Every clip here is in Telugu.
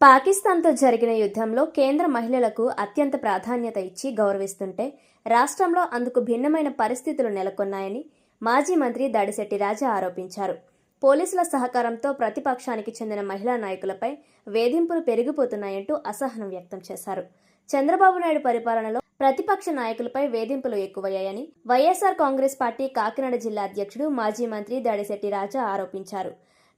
పాకిస్తాన్తో జరిగిన యుద్ధంలో కేంద్ర మహిళలకు అత్యంత ప్రాధాన్యత ఇచ్చి గౌరవిస్తుంటే రాష్ట్రంలో అందుకు భిన్నమైన పరిస్థితులు నెలకొన్నాయని మాజీ మంత్రి దాడిశెట్టి రాజా ఆరోపించారు. పోలీసుల సహకారంతో ప్రతిపక్షానికి చెందిన మహిళా నాయకులపై వేధింపులు పెరిగిపోతున్నాయంటూ అసహనం వ్యక్తం చేశారు. చంద్రబాబు నాయుడు పరిపాలనలో ప్రతిపక్ష నాయకులపై వేధింపులు ఎక్కువయ్యాయని వైఎస్ఆర్ కాంగ్రెస్ పార్టీ కాకినాడ జిల్లా అధ్యక్షుడు మాజీ మంత్రి దాడిశెట్టి రాజా ఆరోపించారు.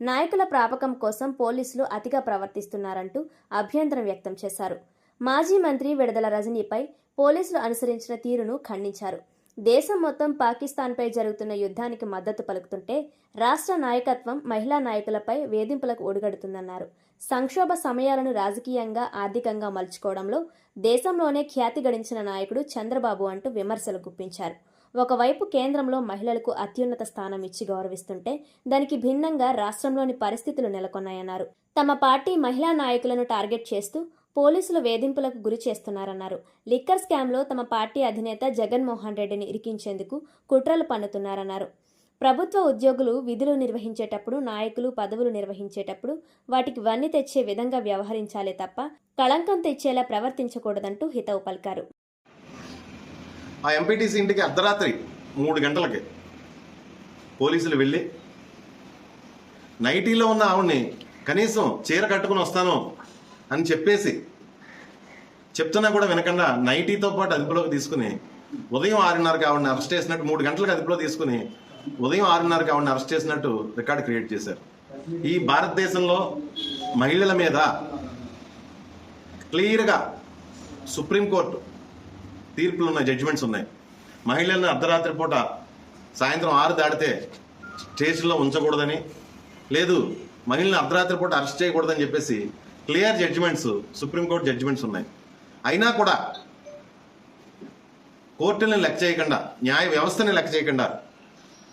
నాయకుల ప్రాపకం కోసం పోలీసులు అతిగా ప్రవర్తిస్తున్నారంటూ అభ్యంతరం వ్యక్తం చేశారు. మాజీ మంత్రి విడదల రజనీపై పోలీసులు అనుసరించిన తీరును ఖండించారు. దేశం మొత్తం పాకిస్తాన్పై జరుగుతున్న యుద్ధానికి మద్దతు పలుకుతుంటే రాష్ట్ర నాయకత్వం మహిళా నాయకులపై వేధింపులకు ఒడిగడుతుందన్నారు. సంక్షోభ సమయాలను రాజకీయంగా ఆర్థికంగా మలుచుకోవడంలో దేశంలోనే ఖ్యాతి గడించిన నాయకుడు చంద్రబాబు అంటూ విమర్శలు గుప్పించారు. ఒకవైపు కేంద్రంలో మహిళలకు అత్యున్నత స్థానం ఇచ్చి గౌరవిస్తుంటే దానికి భిన్నంగా రాష్ట్రంలోని పరిస్థితులు నెలకొన్నాయన్నారు. తమ పార్టీ మహిళా నాయకులను టార్గెట్ చేస్తూ పోలీసులు వేధింపులకు గురి చేస్తున్నారన్నారు. లిక్కర్ స్కామ్లో తమ పార్టీ అధినేత జగన్మోహన్ రెడ్డిని ఇరికించేందుకు కుట్రలు పన్నుతున్నారన్నారు. ప్రభుత్వ ఉద్యోగులు విధులు నిర్వహించేటప్పుడు నాయకులు పదవులు నిర్వహించేటప్పుడు వాటికి వన్ని తెచ్చే విధంగా వ్యవహరించాలే తప్ప కళంకం తెచ్చేలా ప్రవర్తించకూడదంటూ హితవు పలికారు. ఆ ఎంపీటీసీ ఇంటికి అర్ధరాత్రి మూడు గంటలకి పోలీసులు వెళ్ళి నైటీలో ఉన్న ఆవిడ్ని కనీసం చీర కట్టుకుని వస్తాను అని చెప్పేసి చెప్తున్నా కూడా వినకుండా నైటీతో పాటు అదుపులోకి తీసుకుని ఉదయం ఆరున్నరకి ఆవిడని అరెస్ట్ చేసినట్టు మూడు గంటలకు అదుపులో తీసుకుని ఉదయం ఆరున్నరకి ఆవిడని అరెస్ట్ చేసినట్టు రికార్డు క్రియేట్ చేశారు. ఈ భారతదేశంలో మహిళల మీద క్లియర్గా సుప్రీంకోర్టు తీర్పులు ఉన్నాయి జడ్జిమెంట్స్ ఉన్నాయి. మహిళలను అర్ధరాత్రి పూట సాయంత్రం ఆరు దాటితే స్టేషన్లో ఉంచకూడదని లేదు మహిళలను అర్ధరాత్రి పూట అరెస్ట్ చేయకూడదని చెప్పేసి క్లియర్ జడ్జిమెంట్స్ సుప్రీంకోర్టు జడ్జిమెంట్స్ ఉన్నాయి. అయినా కూడా కోర్టులను లెక్క చేయకుండా న్యాయ వ్యవస్థని లెక్క చేయకుండా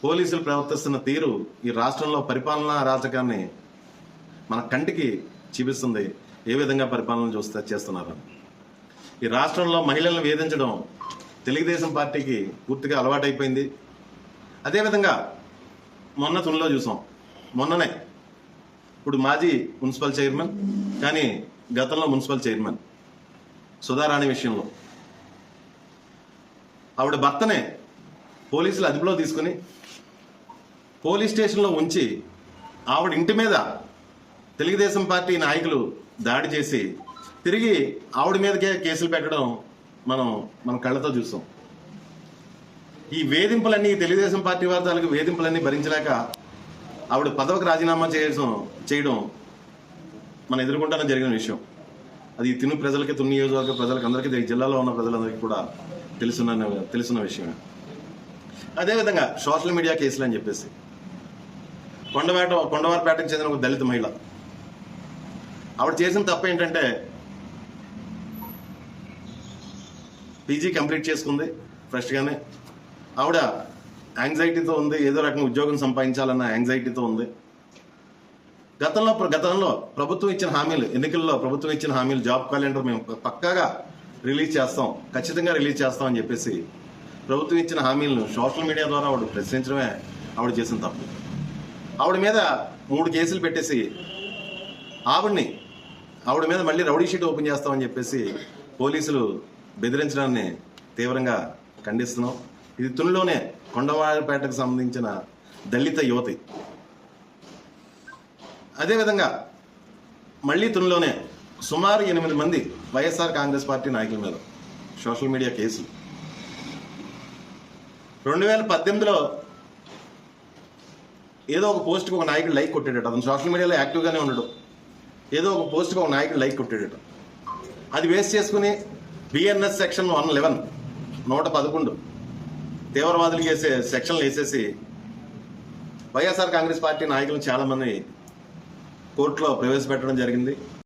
పోలీసులు ప్రవర్తిస్తున్న తీరు ఈ రాష్ట్రంలో పరిపాలనా రాజకాన్ని మన కంటికి చూపిస్తుంది. ఏ విధంగా పరిపాలన చూస్తే చేస్తున్నారు ఈ రాష్ట్రంలో మహిళలను వేధించడం తెలుగుదేశం పార్టీకి పూర్తిగా అలవాటైపోయింది. అదేవిధంగా మొన్న తునిలో చూసాం. మొన్ననే ఇప్పుడు మాజీ మున్సిపల్ చైర్మన్ కానీ గతంలో మున్సిపల్ చైర్మన్ సుధారాణి విషయంలో. ఆవిడ భర్తనే పోలీసులు అదుపులో తీసుకుని పోలీస్ స్టేషన్లో ఉంచి ఆవిడ ఇంటి మీద తెలుగుదేశం పార్టీ నాయకులు దాడి చేసి తిరిగి ఆవిడ మీదకే కేసులు పెట్టడం మనం మన కళ్ళతో చూసాం ఈ వేధింపులన్నీ తెలుగుదేశం పార్టీ వర్గాలకు వేధింపులన్నీ భరించలేక ఆవిడ పదవికి రాజీనామా చేయడం చేయడం మనం ఎదుర్కొంటానే జరిగిన విషయం. అది తిను ప్రజలకి తుని నియోజకవర్గ ప్రజలకు అందరికీ జిల్లాలో ఉన్న ప్రజలందరికీ కూడా తెలుసున్న తెలుసున్న విషయమే. అదేవిధంగా సోషల్ మీడియా కేసులు అని చెప్పేసి. కొండవేట కొండవారిపేటకు చెందిన ఒక దళిత మహిళ. ఆవిడ చేసిన తప్పు ఏంటంటే పీజీ కంప్లీట్ చేసుకుంది ఫ్రెష్గానే ఆవిడ యాంగ్జైటీతో ఉంది ఏదో రకంగా ఉద్యోగం సంపాదించాలన్న యాంగ్జైటీతో ఉంది. గతంలో గతంలో ప్రభుత్వం ఇచ్చిన హామీలు ఎన్నికల్లో ప్రభుత్వం ఇచ్చిన హామీలు జాబ్ క్యాలెండర్ మేము పక్కాగా రిలీజ్ చేస్తాం ఖచ్చితంగా రిలీజ్ చేస్తాం అని చెప్పేసి ప్రభుత్వం ఇచ్చిన హామీలను సోషల్ మీడియా ద్వారా ఆవిడ ప్రశ్నించడమే ఆవిడ చేసిన తప్పు. ఆవిడ మీద మూడు కేసులు పెట్టేసి ఆవిడ్ని ఆవిడ మీద మళ్ళీ రౌడీ షీట్ ఓపెన్ చేస్తామని చెప్పేసి పోలీసులు బెదిరించడాన్ని తీవ్రంగా ఖండిస్తున్నాం. ఇది తునిలోనే కొండవారిపేటకు సంబంధించిన దళిత యువతి. అదేవిధంగా మళ్ళీ తునిలోనే సుమారు ఎనిమిది మంది వైఎస్ఆర్ కాంగ్రెస్ పార్టీ నాయకుల మీద సోషల్ మీడియా కేసులు. రెండు వేల పద్దెనిమిదిలో ఏదో ఒక పోస్ట్కి ఒక నాయకుడు లైక్ కొట్టాడట అతను సోషల్ మీడియాలో యాక్టివ్గానే ఉండడు. ఏదో ఒక పోస్ట్కి ఒక నాయకుడు లైక్ కొట్టాడట అది వేస్ట్ చేసుకుని బిఎన్ఎస్ సెక్షన్ వన్ లెవెన్ నూట పదకొండు. తీవ్రవాదులు చేసే సెక్షన్లు వేసేసి వైఎస్ఆర్ కాంగ్రెస్ పార్టీ నాయకులు చాలామంది కోర్టులో ప్రవేశపెట్టడం జరిగింది.